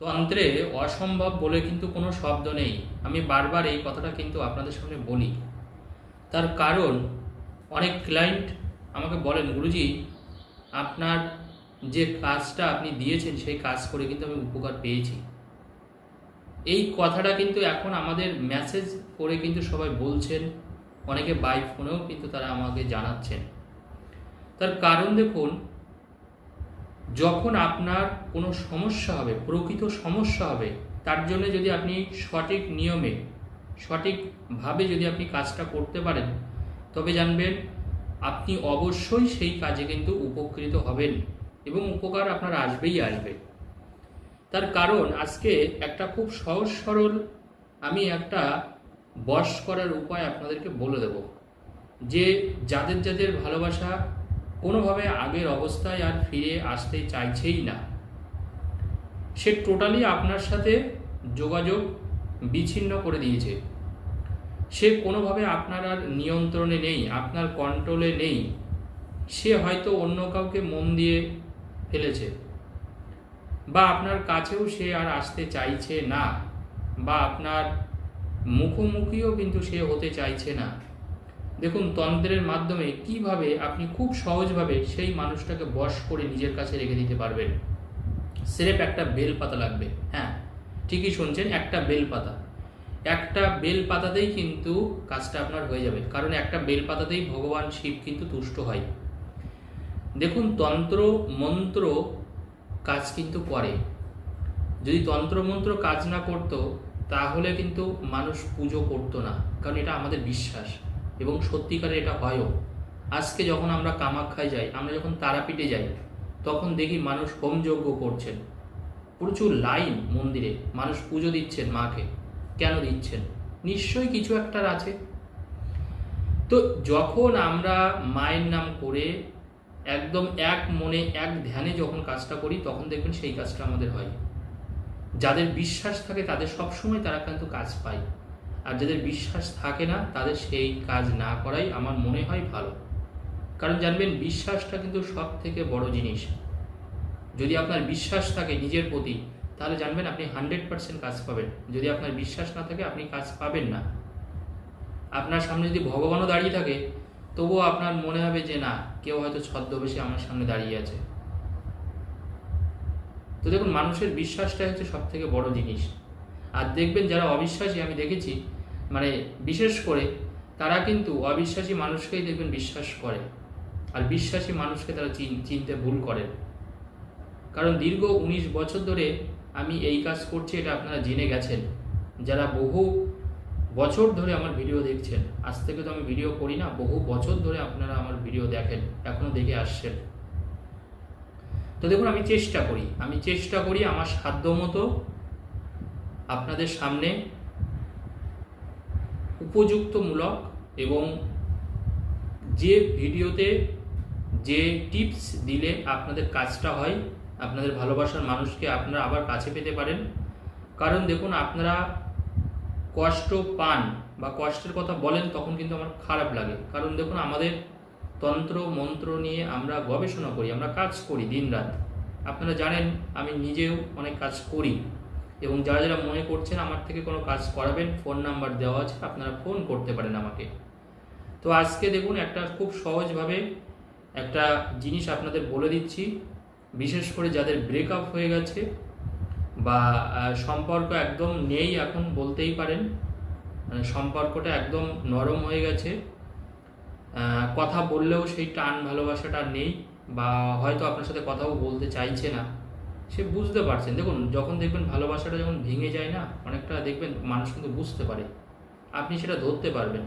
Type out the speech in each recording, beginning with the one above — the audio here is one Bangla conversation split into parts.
তন্ত্রে অসম্ভব বলে কিন্তু কোনো শব্দ নেই। আমি বারবার এই কথাটা কিন্তু আপনাদের সামনে বলি। তার কারণ, অনেক ক্লায়েন্ট আমাকে বলেন, গুরুজি, আপনার যে কাজটা আপনি দিয়েছেন, সেই কাজ করে কিন্তু আমি উপকার পেয়েছি। এই কথাটা কিন্তু এখন আমাদের মেসেজ করে কিন্তু সবাই বলছেন। অনেকে বাই ফোনেও কিন্তু তারা আমাকে জানাচ্ছেন। তার কারণ দেখুন যখন আপনার কোনো সমস্যা হবে, প্রকৃত সমস্যা হবে, তার জন্য যদি আপনি সঠিক নিয়মে সঠিকভাবে যদি আপনি কাজটা করতে পারেন, তবে জানবেন আপনি অবশ্যই সেই কাজে কিন্তু উপকৃত হবেন এবং উপকার আপনার আসবেই আসবে। তার কারণ, আজকে একটা খুব সহজ সরল আমি একটা বশ করার উপায় আপনাদেরকে বলে দেব। যে যাদের যাদের ভালোবাসা কোনোভাবে আগের অবস্থায় আর ফিরে আসতে চাইছেই না। সে টোটালি আপনার সাথে যোগাযোগ বিচ্ছিন্ন করে দিয়েছে। সে কোনোভাবে আপনার আর নিয়ন্ত্রণে নেই, আপনার কন্ট্রোলে নেই। সে হয়তো অন্য কাউকে মন দিয়ে ফেলেছে। বা আপনার কাছেও সে আর আসতে চাইছে না, বা আপনার মুখোমুখিও কিন্তু সে হতে চাইছে না। দেখুন, তন্ত্রের মাধ্যমে কীভাবে আপনি খুব সহজভাবে সেই মানুষটাকে বশ করে নিজের কাছে রেখে দিতে পারবেন? স্রেফ একটা বেল পাতা লাগবে হ্যাঁ? ঠিকই শুনছেন, একটা বেল পাতা একটা বেল পাতাতেই কিন্তু কাজটা আপনার হয়ে যাবে, কারণ একটা বেল পাতাতেই ভগবান শিব কিন্তু তুষ্ট হয়। দেখুন, তন্ত্র, মন্ত্র কাজ কিন্তু করে। যদি তন্ত্রমন্ত্র কাজ না করতো, তাহলে কিন্তু মানুষ পুজো করতো না, কারণ এটা আমাদের বিশ্বাস। এবং সত্যিকারে এটা হয়ও। আজকে যখন আমরা কামাখ্যায় যাই, আমরা যখন তারাপীঠে যাই, তখন দেখি মানুষ হোমযজ্ঞ করছেন। প্রচুর লাইন মন্দিরে মানুষ পুজো দিচ্ছেন মাকে। কেন দিচ্ছেন? নিশ্চয়ই কিছু একটার আছে। তো যখন আমরা মায়ের নাম করে একদম এক মনে, এক ধ্যানে যখন কাজটা করি, তখন দেখবেন সেই কাজটা আমাদের হয়। যাদের বিশ্বাস থাকে তাদের সবসময় তারা কিন্তু কাজ পায়। আর যাদের বিশ্বাস থাকে না, তাদের সেই কাজ না করাই আমার মনে হয় ভালো। কারণ জানবেন, বিশ্বাসটা কিন্তু সব থেকে বড় জিনিস। যদি আপনার বিশ্বাস থাকে নিজের প্রতি, তাহলে জানবেন আপনি হান্ড্রেড পার্সেন্ট কাজ পাবেন। যদি আপনার বিশ্বাস না থাকে, আপনি কাজ পাবেন না। আপনার সামনে যদি ভগবানও দাঁড়িয়ে থাকে, তবুও আপনার মনে হবে যে না, কেউ হয়তো ছদ্মবেশে আমার সামনে দাঁড়িয়ে আছে। তো দেখুন, মানুষের বিশ্বাসটা হচ্ছে সব থেকে বড় জিনিস। আর দেখবেন যারা অবিশ্বাসী, আমি দেখেছি মানে বিশেষ করে তারা কিন্তু অবিশ্বাসী মানুষকেই দেখবেন বিশ্বাস করে। আর বিশ্বাসী মানুষকে তারা চিন- চিনতে ভুল করেন কারণ দীর্ঘ উনিশ বছর ধরে আমি এই কাজ করছি, এটা আপনারা জেনে গেছেন। যারা বহু বছর ধরে আমার ভিডিও দেখছেন, আজ থেকে তো আমি ভিডিও করি না, বহু বছর ধরে আপনারা আমার ভিডিও দেখেন, এখনও দেখে আসছেন। তো দেখুন, আমি চেষ্টা করি, আমি চেষ্টা করি আমার সাধ্য মতো আপনাদের সামনে উপযুক্তমূলক এবং যে ভিডিওতে যে টিপস দিলে আপনাদের কাজটা হয়, আপনাদের ভালোবাসার মানুষকে আপনারা আবার কাছে পেতে পারেন। কারণ দেখুন, আপনারা কষ্ট পান বা কষ্টের কথা বলেন তখন কিন্তু আমার খারাপ লাগে। কারণ দেখুন, আমাদের তন্ত্র, মন্ত্র নিয়ে আমরা গবেষণা করি, আমরা কাজ করি দিনরাত। আপনারা জানেন, আমি নিজেও অনেক কাজ করি। এবং যারা যারা মনে করছেন আমার থেকে কোনো কাজ করাবেন, ফোন নাম্বার দেওয়া আছে, আপনারা ফোন করতে পারেন আমাকে। তো আজকে দেখুন একটা খুব সহজভাবে একটা জিনিস আপনাদের বলে দিচ্ছি। বিশেষ করে যাদের ব্রেকআপ হয়ে গেছে বা সম্পর্ক একদম নেই এখন বলতেই পারেন মানে সম্পর্কটা একদম নরম হয়ে গেছে। কথা বললেও সেই টান ভালোবাসাটা নেই বা হয়তো আপনার সাথে কথাও বলতে চাইছে না। সে বুঝতে পারছেন। দেখুন, যখন দেখবেন ভালোবাসাটা যখন ভেঙে যায় না, অনেকটা দেখবেন মানুষ কিন্তু বুঝতে পারে। আপনি সেটা ধরতে পারবেন।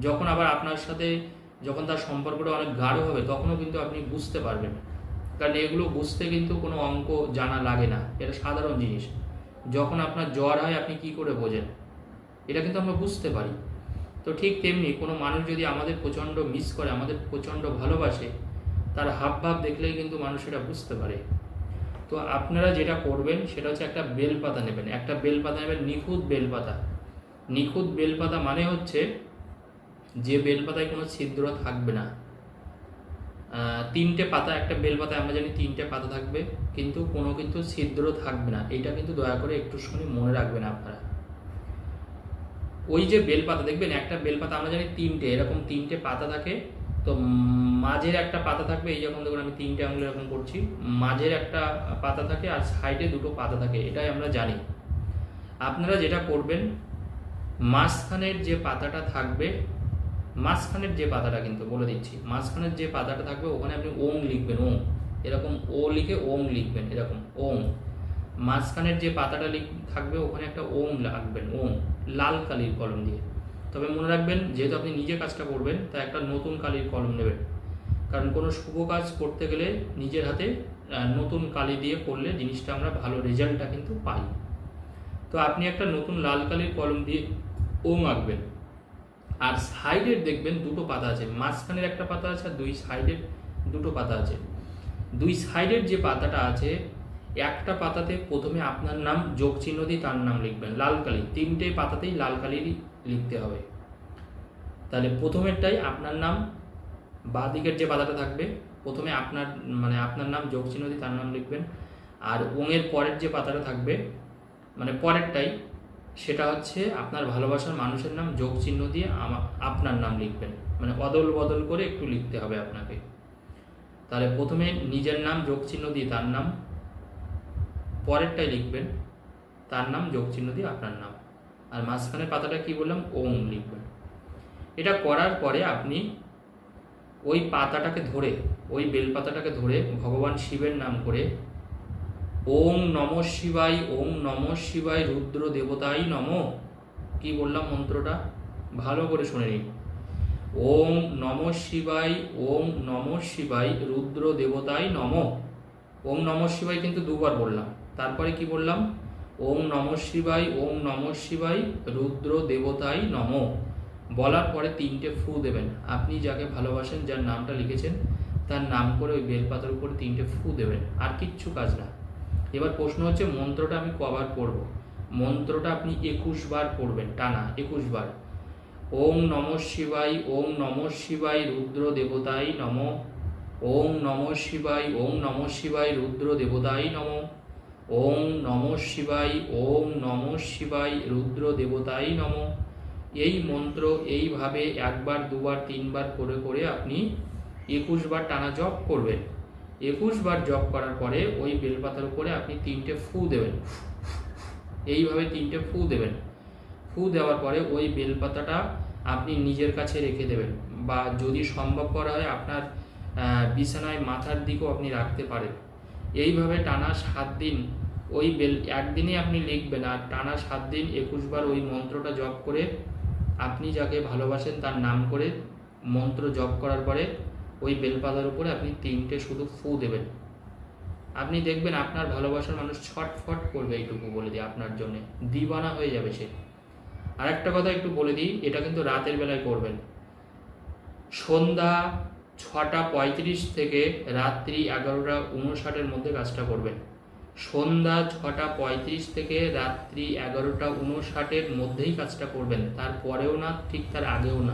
যখন আবার আপনার সাথে যখন তার সম্পর্কটা অনেক গাঢ় হবে, তখনও কিন্তু আপনি বুঝতে পারবেন। কারণ এগুলো বুঝতে কিন্তু কোনো অঙ্ক জানা লাগে না। এটা সাধারণ জিনিস। যখন আপনার জ্বর হয়, আপনি কি করে বোঝেন? এটা কিন্তু আমরা বুঝতে পারি। তো ঠিক তেমনি কোনো মানুষ যদি আমাদের প্রচণ্ড মিস করে, আমাদের প্রচণ্ড ভালোবাসে, তার হাব ভাব দেখলেই কিন্তু মানুষ এটা বুঝতে পারে। তো আপনারা যেটা করবেন, সেটা হচ্ছে একটা বেলপাতা নেবেন। একটা বেলপাতা নেবেন, নিখুঁত বেলপাতা নিখুঁত বেলপাতা মানে হচ্ছে যে বেলপাতায় কোনো ছিদ্র থাকবে না। তিনটে পাতা, একটা বেলপাতায় আমরা জানি তিনটে পাতা থাকবে, কিন্তু কোনো কিন্তু ছিদ্র থাকবে না। এটা কিন্তু দয়া করে একটু শুনে মনে রাখবেন আপনারা। ওই যে বেলপাতা দেখবেন একটা বেলপাতা আমরা জানি তিনটে, এরকম তিনটে পাতা থাকে তো মাঝের একটা পাতা থাকবে, এই যখন দেখুন আমি তিনটে আঙুল এরকম করছি, মাঝের একটা পাতা থাকে আর সাইডে দুটো পাতা থাকে, এটাই আমরা জানি। আপনারা যেটা করবেন, মাঝখানের যে পাতাটা থাকবে, মাঝখানের যে পাতাটা কিন্তু বলে দিচ্ছি, মাঝখানের যে পাতাটা থাকবে, ওখানে আপনি ওং লিখবেন, ওং। এরকম ও লিখে ওং লিখবেন, এরকম, ওং। মাঝখানের যে পাতাটা লিখ থাকবে, ওখানে একটা ওং লাগবেন, ওং, লাল কালির কলম দিয়ে। তবে মনে রাখবেন, যেহেতু আপনি নিজে কাজটা করবেন তা একটা নতুন কালির কলম নেবেন। কারণ কোনো শুভ কাজ করতে গেলে নিজের হাতে নতুন কালি দিয়ে করলে জিনিসটা আমরা ভালো রেজাল্টটা কিন্তু পাই। তো আপনি একটা নতুন লাল কালির কলম দিয়ে ওং আঁকবেন আর সাইডের দেখবেন দুটো পাতা আছে। মাঝখানের একটা পাতা আছে আর দুই সাইডের দুটো পাতা আছে। দুই সাইডের যে পাতাটা আছে, একটা পাতাতে প্রথমে আপনার নাম যোগ চিহ্ন দিয়ে তার নাম লিখবেন, লাল কালি। তিনটে পাতাতেই লাল কালি লিখতে হবে। তাহলে প্রথমেরটাই আপনার নাম, বাঁ দিকের যে পাতাটা থাকবে, প্রথমে আপনার মানে আপনার নাম, যোগ চিহ্ন দিয়ে তার নাম লিখবেন। আর ওঙের পরের যে পাতাটা থাকবে মানে পরেরটাই, সেটা হচ্ছে আপনার ভালোবাসার মানুষের নাম, যোগ চিহ্ন দিয়ে আপনার নাম লিখবেন। মানে অদল বদল করে একটু লিখতে হবে আপনাকে। তাহলে প্রথমে নিজের নাম, যোগ চিহ্ন দিয়ে তার নাম, পরেরটাই লিখবেন, তার নাম, যোগ চিহ্ন দিয়ে আপনার নাম। আর মাঝখানের পাতাটা কি বললাম? ওম লিখবেন এটা করার পরে আপনি ওই পাতাটাকে ধরে, ওই বেলপাতাটাকে ধরে ভগবান শিবের নাম করে ওম নম শিবাই ওং নম শিবাই রুদ্র দেবতাই নম, কি বললাম মন্ত্রটা? ভালো করে শুনে নিন। ওম নম শিবাই ওং নম শিবাই রুদ্র দেবতাই নম। ওম নম শিবাই কিন্তু দুবার বললাম। তারপরে কি বললাম? ওং নম শিবাই ওং নম শিবাই রুদ্র দেবতাই নম। বলার পরে তিনটে ফু দেবেন। আপনি যাকে ভালোবাসেন, যার নামটা লিখেছেন, তার নাম করে ওই বেলপাতার উপরে তিনটে ফু দেবেন। আর কিচ্ছু কাজ না। এবার প্রশ্ন হচ্ছে, মন্ত্রটা আমি কবার পড়ব? মন্ত্রটা আপনি একুশ বার পড়বেন, টানা একুশ বার। ওং নম শিবাই ওং নম শিবাই রুদ্র দেবতাই নম। ওং নম শিবাই ওং নম শিবাই রুদ্র দেবতাই নম। ওং নম শিবাই ওং নম শিবাই রুদ্র দেবতাই নম। এই মন্ত্র এইভাবে একবার, দুবার, তিনবার করে করে আপনি একুশ বার টানা জপ করবেন। একুশ বার জপ করার পরে ওই বেলপাতার উপরে আপনি তিনটে ফু দেবেন। এইভাবে তিনটে ফু দেবেন। ফু দেওয়ার পরে ওই বেলপাতাটা আপনি নিজের কাছে রেখে দেবেন বা যদি সম্ভব করা হয় আপনার বিছানায় মাথার দিকেও আপনি রাখতে পারেন। এইভাবে টানা সাত দিন ওই বেল একদিনে আপনি লিখবেন আর টানা সাত দিন একুশ বার ওই মন্ত্রটা জপ করে আপনি যাকে ভালোবাসেন তার নাম করে মন্ত্র জপ করার পরে ওই বেলপাতার উপরে আপনি তিনটে শুধু ফু দেবেন। আপনি দেখবেন আপনার ভালোবাসার মানুষ ছটফট করবে এইটুকু বলে দিই আপনার জন্য। দিবানা হয়ে যাবে সে। আর একটা কথা একটু বলে দিই, এটা কিন্তু রাতের বেলায় করবেন। সন্ধ্যা ছটা পঁয়ত্রিশ থেকে রাত্রি এগারোটা উনষাটের মধ্যে কাজটা করবেন। সন্ধ্যা ছটা পঁয়ত্রিশ থেকে রাত্রি এগারোটা উনষাটের মধ্যেই কাজটা করবেন, তারপরেও না, ঠিক তার আগেও না।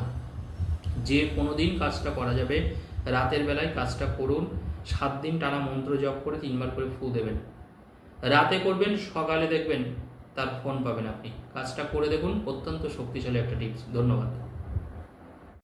যে কোনো দিন কাজটা করা যাবে, রাতের বেলায় কাজটা করুন, সাত দিন টানা মন্ত্র জপ করে তিনবার করে ফু দেবেন। রাতে করবেন, সকালে দেখবেন তার ফোন পাবেন আপনি। কাজটা করে দেখুন, অত্যন্ত শক্তিশালী একটা টিপস ধন্যবাদ।